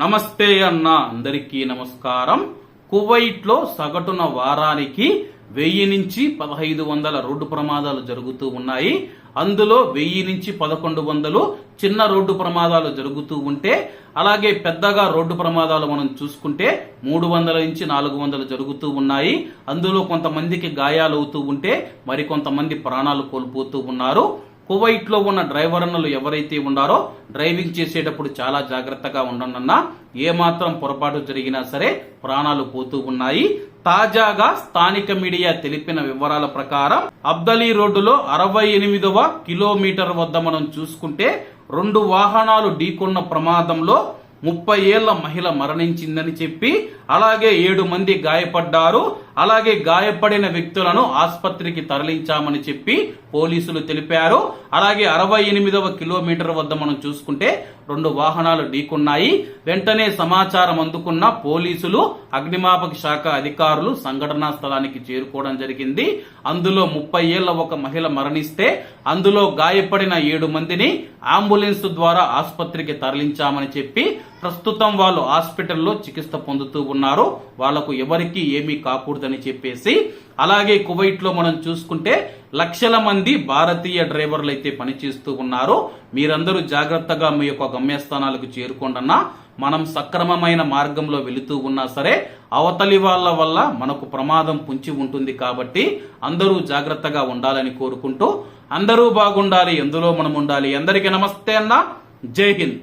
నమస్తే అన్న అందరికీ నమస్కారం. కువైట్లో సగటున వారానికి వెయ్యి నుంచి పదహైదు వందల రోడ్డు ప్రమాదాలు జరుగుతూ ఉన్నాయి. అందులో వెయ్యి నుంచి పదకొండు వందలు చిన్న రోడ్డు ప్రమాదాలు జరుగుతూ ఉంటే అలాగే పెద్దగా రోడ్డు ప్రమాదాలు మనం చూసుకుంటే మూడు వందల నుంచి నాలుగు వందలు జరుగుతూ ఉన్నాయి. అందులో కొంతమందికి గాయాలు అవుతూ ఉంటే మరికొంతమంది ప్రాణాలు కోల్పోతూ ఉన్నారు. కువైట్లో ఉన్న డ్రైవర్ అన్నలు ఎవరైతే ఉన్నారో డ్రైవింగ్ చేసేటప్పుడు చాలా జాగ్రత్తగా ఉండనన్నా ఏ మాత్రం పొరపాటు జరిగినా సరే ప్రాణాలు పోతూ ఉన్నాయి. తాజాగా స్థానిక మీడియా తెలిపిన వివరాల ప్రకారం అబ్దలీ రోడ్డులో అరవై ఎనిమిదవ కిలోమీటర్ వద్ద మనం చూసుకుంటే రెండు వాహనాలు ఢీకొన్న ప్రమాదంలో ముప్పై ఏళ్ళ మహిళ మరణించిందని చెప్పి అలాగే ఏడు మంది గాయపడ్డారు. అలాగే గాయపడిన వ్యక్తులను ఆసుపత్రికి తరలించామని చెప్పి పోలీసులు తెలిపారు. అలాగే అరవై ఎనిమిదవ కిలోమీటర్ వద్ద మనం చూసుకుంటే రెండు వాహనాలు ఢీకున్నాయి. వెంటనే సమాచారం అందుకున్న పోలీసులు అగ్నిమాపక శాఖ అధికారులు సంఘటనా స్థలానికి చేరుకోవడం జరిగింది. అందులో ముప్పై ఏళ్ళ ఒక మహిళ మరణిస్తే అందులో గాయపడిన ఏడు మందిని అంబులెన్స్ ద్వారా ఆసుపత్రికి తరలించామని చెప్పి ప్రస్తుతం వాళ్ళు హాస్పిటల్లో చికిత్స పొందుతూ ఉన్నారు. వాళ్ళకు ఎవరికి ఏమీ కాకూడదని చెప్పేసి అలాగే కువైట్లో మనం చూసుకుంటే లక్షల మంది భారతీయ డ్రైవర్లు అయితే పనిచేస్తూ ఉన్నారు. మీరందరూ జాగ్రత్తగా మీ యొక్క గమ్యస్థానాలకు చేరుకోండన్నా మనం సక్రమమైన మార్గంలో వెళుతూ ఉన్నా సరే అవతలి వాళ్ళ వల్ల మనకు ప్రమాదం పుంచి ఉంటుంది కాబట్టి అందరూ జాగ్రత్తగా ఉండాలని కోరుకుంటూ అందరూ బాగుండాలి ఎందులో మనం ఉండాలి. అందరికీ నమస్తే అన్న. జై హింద్.